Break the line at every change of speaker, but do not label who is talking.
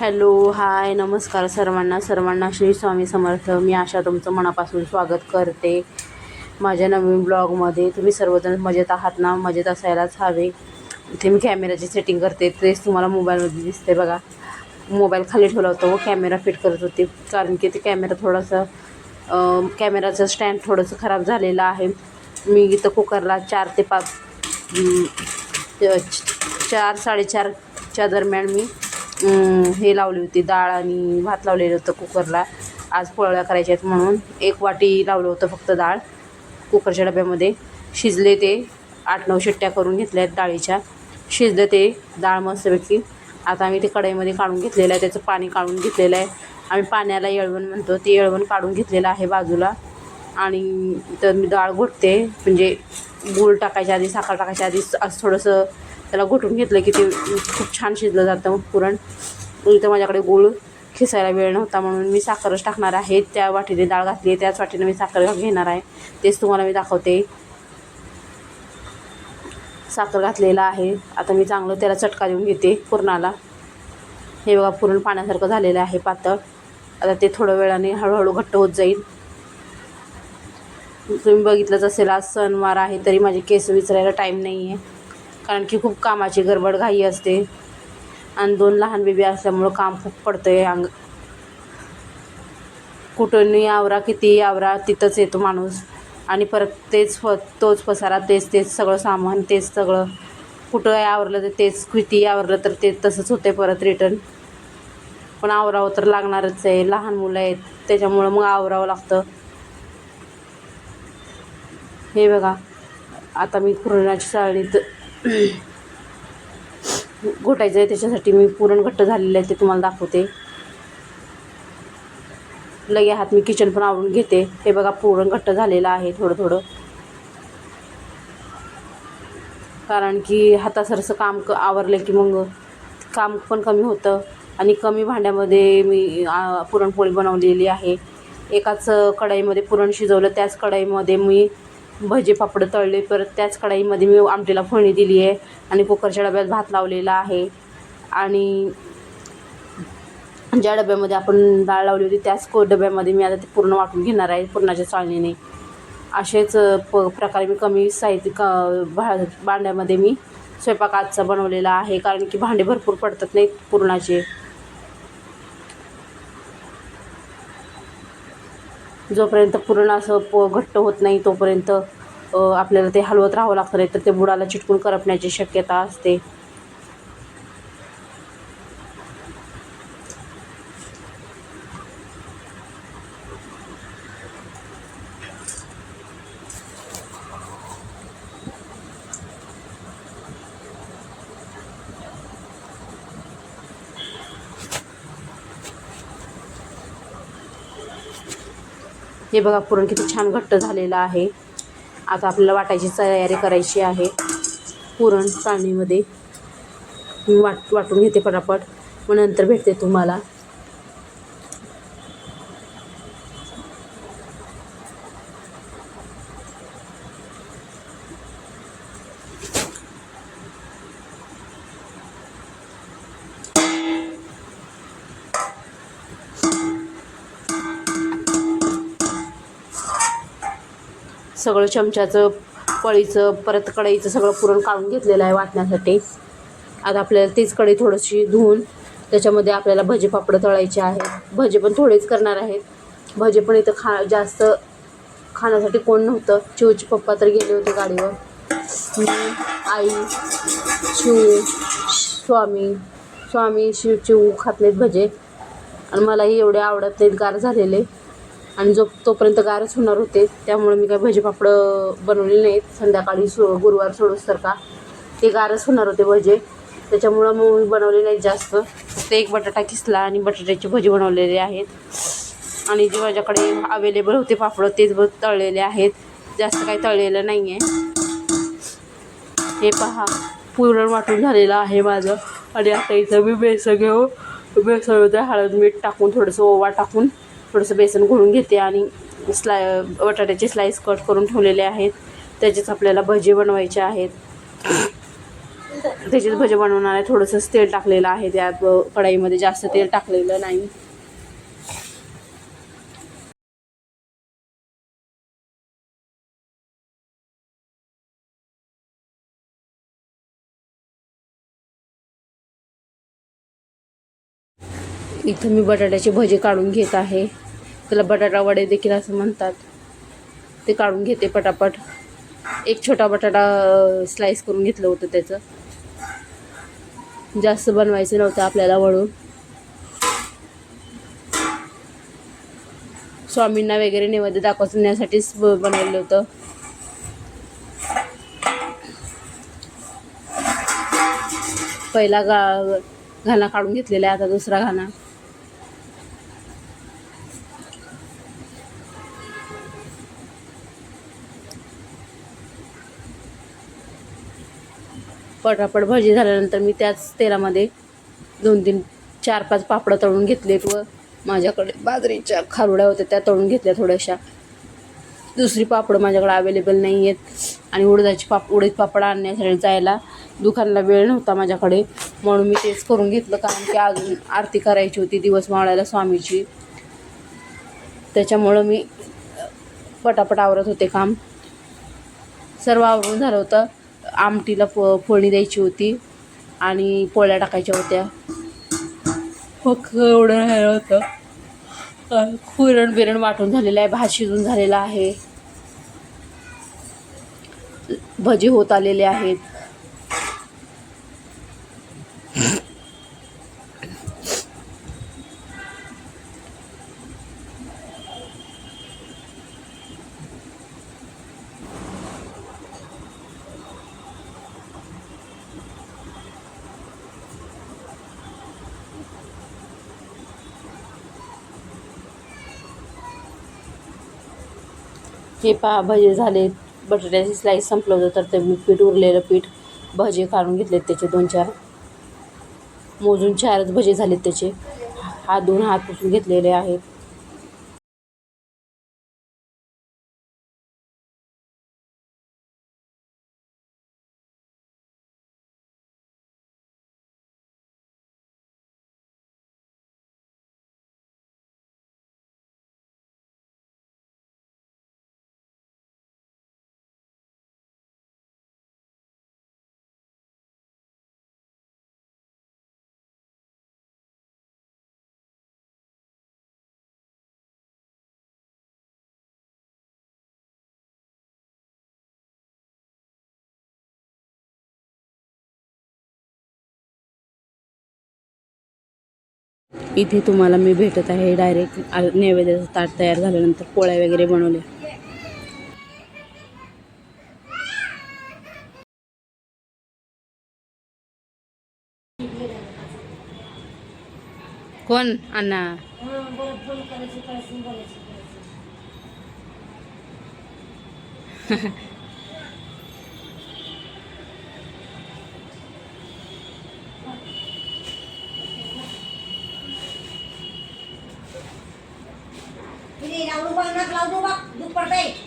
Hello hi नमस्कार सर्वांना. सर्वांना श्री स्वामी समर्थ. मी आशा तुमचं मनापासून स्वागत करते. माझ्या नवीन ब्लॉगमध्ये तुम्ही सर्वजण मजेत आहात ना? मजेत असायलाच हवे. इथे मी कॅमेराची सेटिंग करते. तेच तुम्हाला मोबाईलमध्ये दिसते बघा. मोबाईल खाली ठेवला होता व कॅमेरा फिट करत होते. कारण की ते कॅमेरा थोडासा कॅमेराचं स्टँड थोडंसं खराब झालेलं आहे. मी इथं कुकरला चार ते पाच चार साडेचारच्या दरम्यान मी हे लावली होती डाळ आणि भात लावलेलं होतं कुकरला. आज पोळ्या करायच्या आहेत म्हणून एक वाटी लावलं होतं फक्त डाळ कुकरच्या डब्यामध्ये. शिजले ते आठ नऊ शिट्ट्या करून घेतल्या आहेत डाळीच्या. शिजलं ते डाळ मस्तपैकी. आता आम्ही ते कढईमध्ये काढून घेतलेलं आहे त्याचं पाणी काढून घेतलेलं आहे. आम्ही पाण्याला येळवण म्हणतो ते येळवण काढून घेतलेलं आहे बाजूला. आणि तर मी डाळ घोटते म्हणजे गूळ टाकायच्या आधी साखर टाकायच्या आधी असं थोडंसं त्याला घोटून घेतलं की ते खूप छान शिजलं जातं पुरण. इथं माझ्याकडे गूळ खिसायला वेळ नव्हता म्हणून मी साखरच टाकणार आहे. त्या वाटीने डाळ घातली आहे त्याच वाटीने मी साखर घेणार आहे. तेच तुम्हाला मी दाखवते. साखर घातलेला आहे. आता मी चांगलं त्याला चटका देऊन घेते पुरणाला. हे बघा पुरण पाण्यासारखं झालेलं आहे पातळ. आता ते थोड्या वेळाने हळूहळू घट्ट होत जाईल. तुम्ही बघितलंच असेल आज सणवार आहे तरी माझे केस विचारायला टाईम नाही आहे कारण की खूप कामाची गडबड घाई असते. आणि दोन लहान बेबी असल्यामुळं काम खूप पडतं आहे अंग कुठूनही आवरा किती आवरा तिथंच येतो माणूस. आणि परत तेच फ तोच पसारा तेच तेच सगळं सामान तेच सगळं. कुठं आवरलं तर तेच किती आवरलं तर ते तसंच होते परत रिटर्न पण आवरावं तर लागणारच आहे. लहान मुलं आहेत. त्याच्यामुळं मग आवरावं लागतं. हे बघा. आता मी पुरणाची चाळणीत घोटायचं आहे त्याच्यासाठी मी पुरण घट्ट झालेलं आहे ते तुम्हाला दाखवते. लगे हात मी किचन पण आवडून घेते. हे बघा पुरण घट्ट झालेलं आहे थोडं थोडं. कारण की हातासरसं काम क आवरलं की मग काम पण कमी होतं. आणि कमी भांड्यामध्ये मी पुरणपोळी बनवलेली आहे. एकाच कढाईमध्ये पुरण शिजवलं त्याच कढाईमध्ये मी भजे पापड तळले परत त्याच कढाईमध्ये मी आमटीला फोडणी दिली आहे आणि कुकरच्या डब्यात भात लावलेला आहे. आणि ज्या डब्यामध्ये आपण डाळ लावली होती त्याच को डब्यामध्ये मी आता ते पूर्ण वाटून घेणार आहे पुरणाच्या चाळणीने. असेच प प्रकारे मी कमी साहित्य क भा भांड्यामध्ये मी स्वयंपाक आजचा बनवलेला आहे कारण की भांडे भरपूर पडतात नाही पुरणाचे. जोपर्यंत पूर्ण असं प घट्ट होत नाही तोपर्यंत आपल्याला ते हलवत राहावं लागतं. नाही तर ते बुडाला चिटकून करपण्याची शक्यता असते. हे बघा पुरण किती छान घट्ट झालेलं आहे. आता आपल्याला वाटायची तयारी करायची आहे. पुरण चाळणीमध्ये. मी वाट वाटून घेते पटापट. मग नंतर भेटते तुम्हाला. सगळं चमच्याचं पळीचं परत कढईचं सगळं पुरण काढून घेतलेलं आहे वाटण्यासाठी. आता आपल्याला तीच कढई थोडीशी धुवून त्याच्यामध्ये आपल्याला भजे पापडं तळायचे आहेत. भजे पण थोडेच करणार आहेत. भजे पण इथं खा जास्त खाण्यासाठी कोण नव्हतं. चिवचे पप्पा तर गेले होते गाडीवर. मी आई शिव स्वामी स्वामी शिव चिव खात नाहीत भजे. आणि मलाही एवढे आवडत नाहीत गार झालेले. आणि जो तोपर्यंत गारच होणार होते त्यामुळे मी काय भजी पापड बनवले नाहीत. संध्याकाळी सो गुरुवार सोडूस तर का ते गारच होणार होते भजे. त्याच्यामुळं मग मी बनवले नाहीत जास्त. फक्त एक बटाटा किसला आणि बटाट्याची भजी बनवलेली आहेत. आणि जे माझ्याकडे अवेलेबल होते पापड तेच तळलेले आहेत. जास्त काही तळलेलं नाही आहे हे पहा पुरण वाटून झालेलं आहे माझं. आणि आता इथं मी बेसन घेऊ बेसनमध्ये हळद मीठ टाकून थोडंसं ओवा टाकून थोडंसं बेसन घोळून घेते आणि स्लाय बटाट्याचे स्लाईस कट करून ठेवलेले आहेत. त्याचेच आपल्याला भजे बनवायचे आहेत. त्याच्यात भजे बनवणार आहे. थोडंसंच तेल टाकलेलं आहे. त्यात कढाईमध्ये जास्त तेल टाकलेलं नाही. इथं मी बटाट्याचे भजे काढून घेत आहे. त्याला बटाटा वडे देखील असं म्हणतात. ते काढून घेते पटापट. एक छोटा बटाटा स्लाईस करून घेतलं होतं त्याचं. जास्त बनवायचं नव्हतं आपल्याला वळून. स्वामींना वगैरे नैवेद्य दाखवण्यासाठीच बनवलं होतं. पहिला गा घाणा काढून घेतलेला आहे आता दुसरा घाणा. पटापट भजी झाल्यानंतर मी त्याच तेलामध्ये दोन तीन चार पाच पापडं तळून घेतलेत व माझ्याकडे बाजरीच्या खारुड्या होत्या त्या तळून घेतल्या थोड्याशा. दुसरी पापडं माझ्याकडे अवेलेबल नाही आहेत आणि उडदाची पाप उडीद पापड आणण्यासाठी जायला दुकानला वेळ नव्हता माझ्याकडे. म्हणून मी तेच करून घेतलं कारण की अजून आरती करायची होती दिवस मावळायला स्वामीची. त्याच्यामुळं मी पटापट आवरत होते काम. सर्व आवरून झालं होतं. आमटीला फो फोडणी द्यायची होती आणि पोळ्या टाकायच्या होत्या. फक्त एवढं राहिलं होतं. खुरण बिरण वाटून झालेलं आहे भात शिजून झालेला आहे. भजी होत आलेले आहेत. हे पहा भजे झाले बटाट्याची स्लाईस संपलं होतं तर ते मी पीठ उरलेलं पीठ भजे काढून घेतलेत त्याचे दोन चार. मोजून चारच भजे झालेत त्याचे. हात दोन हात पुसून घेतलेले आहेत. इथे तुम्हाला मी भेटत आहे डायरेक्ट नैवेद्याचं ताट तयार झाल्यानंतर पोळ्या वगैरे बनवल्या कोण? अण्णा.
મોબાईल मत लावू बघ दुप्पट आहे